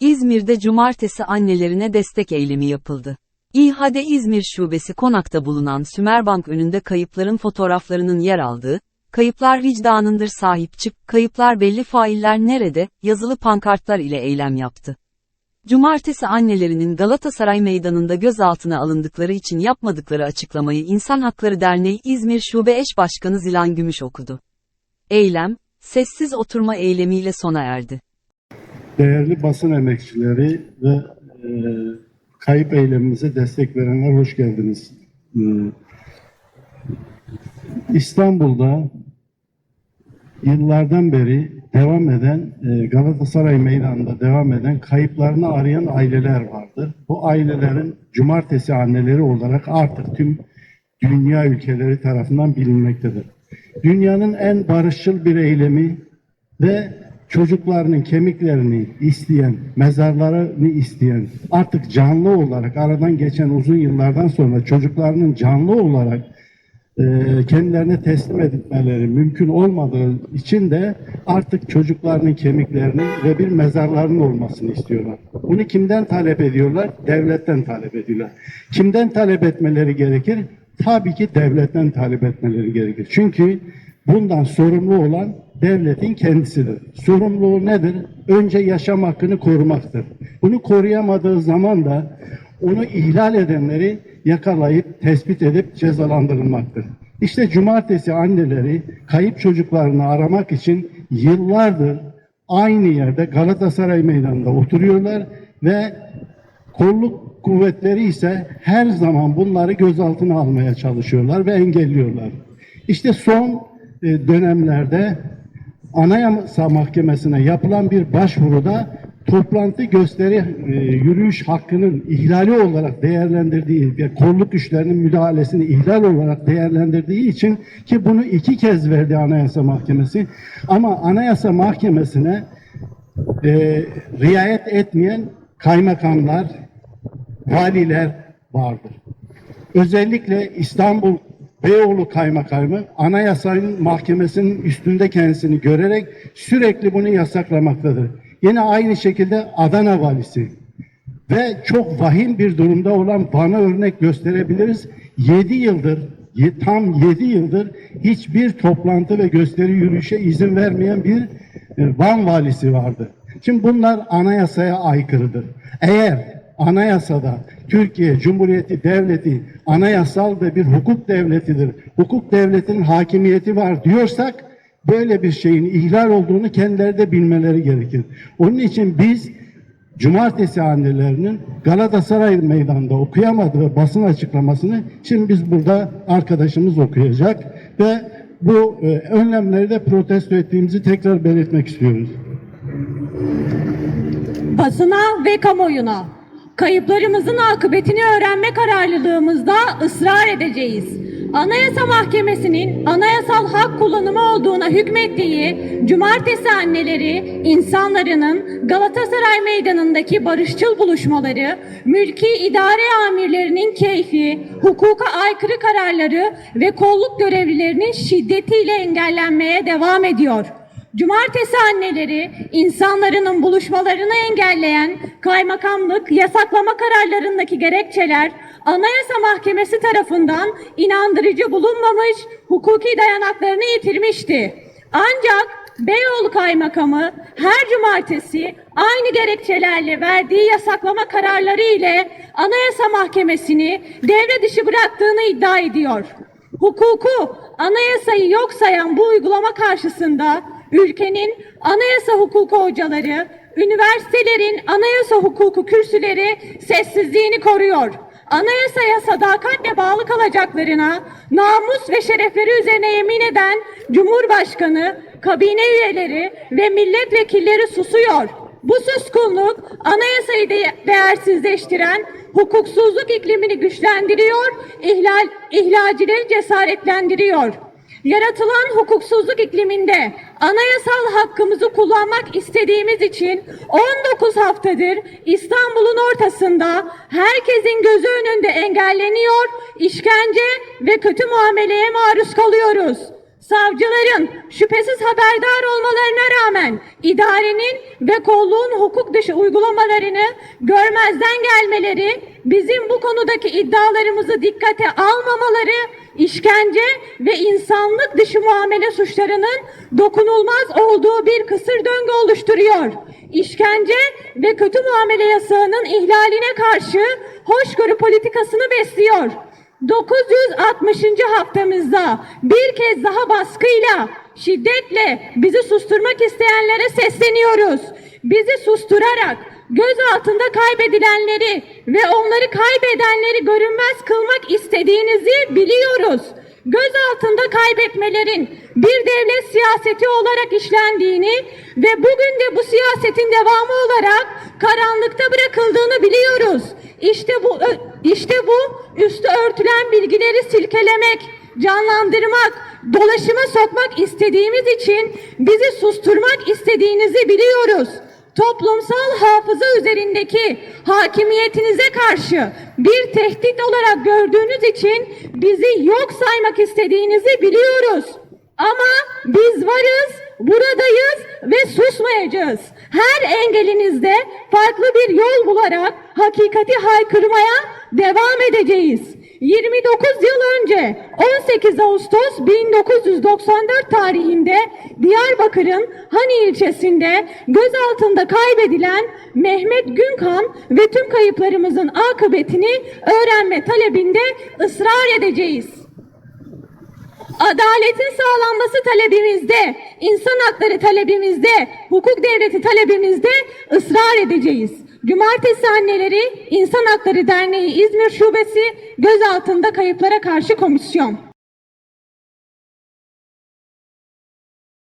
İzmir'de cumartesi annelerine destek eylemi yapıldı. İHAD İzmir Şubesi Konak'ta bulunan Sümerbank önünde kayıpların fotoğraflarının yer aldığı, kayıplar vicdanındır sahip çık, kayıplar belli failler nerede, yazılı pankartlar ile eylem yaptı. Cumartesi annelerinin Galatasaray Meydanı'nda gözaltına alındıkları için yapmadıkları açıklamayı İnsan Hakları Derneği İzmir Şube Eş Başkanı Zilan Gümüş okudu. Eylem, sessiz oturma eylemiyle sona erdi. Değerli basın emekçileri ve e, kayıp eylemimize destek verenler hoş geldiniz. E, İstanbul'da yıllardan beri devam eden e, Galatasaray Meydanı'nda devam eden kayıplarını arayan aileler vardır. Bu ailelerin cumartesi anneleri olarak artık tüm dünya ülkeleri tarafından bilinmektedir. Dünyanın en barışçıl bir eylemi ve çocuklarının kemiklerini isteyen, mezarlarını isteyen, artık canlı olarak aradan geçen uzun yıllardan sonra çocuklarının canlı olarak e, kendilerine teslim etmeleri mümkün olmadığı için de artık çocuklarının kemiklerini ve bir mezarlarının olmasını istiyorlar. Bunu kimden talep ediyorlar? Devletten talep ediyorlar. Kimden talep etmeleri gerekir? Tabii ki devletten talep etmeleri gerekir. Çünkü bundan sorumlu olan devletin kendisidir. Sorumluluğu nedir? Önce yaşam hakkını korumaktır. Bunu koruyamadığı zaman da onu ihlal edenleri yakalayıp tespit edip cezalandırılmaktır. İşte cumartesi anneleri kayıp çocuklarını aramak için yıllardır aynı yerde Galatasaray Meydanı'nda oturuyorlar ve kolluk kuvvetleri ise her zaman bunları gözaltına almaya çalışıyorlar ve engelliyorlar. İşte son e, dönemlerde Anayasa Mahkemesi'ne yapılan bir başvuruda toplantı gösteri e, yürüyüş hakkının ihlali olarak değerlendirdiği ve kolluk güçlerinin müdahalesini ihlal olarak değerlendirdiği için ki bunu iki kez verdi Anayasa Mahkemesi ama Anayasa Mahkemesi'ne e, riayet etmeyen kaymakamlar, valiler vardır. Özellikle İstanbul Beyoğlu Kaymakamı Anayasanın mahkemesinin üstünde kendisini görerek sürekli bunu yasaklamaktadır. Yine aynı şekilde Adana valisi ve çok vahim bir durumda olan Van'a örnek gösterebiliriz. 7 yıldır tam 7 yıldır hiçbir toplantı ve gösteri yürüyüşe izin vermeyen bir e, Van valisi vardı. Şimdi bunlar anayasaya aykırıdır. Eğer anayasada Türkiye Cumhuriyeti Devleti anayasal ve bir hukuk devletidir. Hukuk devletinin hakimiyeti var diyorsak böyle bir şeyin ihlal olduğunu kendileri de bilmeleri gerekir. Onun için biz Cumartesi annelerinin Galatasaray Meydanı'nda okuyamadığı basın açıklamasını şimdi biz burada arkadaşımız okuyacak ve bu e, önlemleri de protesto ettiğimizi tekrar belirtmek istiyoruz. basına ve kamuoyuna kayıplarımızın akıbetini öğrenme kararlılığımızda ısrar edeceğiz. Anayasa Mahkemesi'nin anayasal hak kullanımı olduğuna hükmettiği cumartesi anneleri insanlarının Galatasaray Meydanı'ndaki barışçıl buluşmaları, mülki idare amirlerinin keyfi, hukuka aykırı kararları ve kolluk görevlilerinin şiddetiyle engellenmeye devam ediyor. Cumartesi anneleri insanların buluşmalarını engelleyen kaymakamlık yasaklama kararlarındaki gerekçeler Anayasa Mahkemesi tarafından inandırıcı bulunmamış, hukuki dayanaklarını yitirmişti. Ancak Beyoğlu Kaymakamı her cumartesi aynı gerekçelerle verdiği yasaklama kararları ile Anayasa Mahkemesi'ni devre dışı bıraktığını iddia ediyor. Hukuku, anayasayı yok sayan bu uygulama karşısında ülkenin anayasa hukuku hocaları, üniversitelerin anayasa hukuku kürsüleri sessizliğini koruyor. Anayasaya sadakatle bağlı kalacaklarına namus ve şerefleri üzerine yemin eden Cumhurbaşkanı, kabine üyeleri ve milletvekilleri susuyor. Bu suskunluk anayasayı de değersizleştiren hukuksuzluk iklimini güçlendiriyor, ihlal, ihlalcileri cesaretlendiriyor. Yaratılan hukuksuzluk ikliminde anayasal hakkımızı kullanmak istediğimiz için 19 haftadır İstanbul'un ortasında herkesin gözü önünde engelleniyor, işkence ve kötü muameleye maruz kalıyoruz. Savcıların şüphesiz haberdar olmalarına rağmen idarenin ve kolluğun hukuk dışı uygulamalarını görmezden gelmeleri, bizim bu konudaki iddialarımızı dikkate almamaları, işkence ve insanlık dışı muamele suçlarının dokunulmaz olduğu bir kısır döngü oluşturuyor. İşkence ve kötü muamele yasağının ihlaline karşı hoşgörü politikasını besliyor. 960. haftamızda bir kez daha baskıyla, şiddetle bizi susturmak isteyenlere sesleniyoruz. Bizi susturarak göz altında kaybedilenleri ve onları kaybedenleri görünmez kılmak istediğinizi biliyoruz. Göz altında kaybetmelerin bir devlet siyaseti olarak işlendiğini ve bugün de bu siyasetin devamı olarak karanlıkta bırakıldığını biliyoruz. İşte bu işte bu üstü örtülen bilgileri silkelemek, canlandırmak, dolaşıma sokmak istediğimiz için bizi susturmak istediğinizi biliyoruz. Toplumsal hafıza üzerindeki hakimiyetinize karşı bir tehdit olarak gördüğünüz için bizi yok saymak istediğinizi biliyoruz. Ama biz varız, buradayız ve susmayacağız. Her engelinizde farklı bir yol bularak hakikati haykırmaya devam edeceğiz. 29 yıl önce 18 Ağustos 1994 tarihinde Diyarbakır'ın Hani ilçesinde gözaltında kaybedilen Mehmet Günkan ve tüm kayıplarımızın akıbetini öğrenme talebinde ısrar edeceğiz. Adaletin sağlanması talebimizde, insan hakları talebimizde, hukuk devleti talebimizde ısrar edeceğiz. Cumartesi Anneleri İnsan Hakları Derneği İzmir Şubesi gözaltında kayıplara karşı komisyon.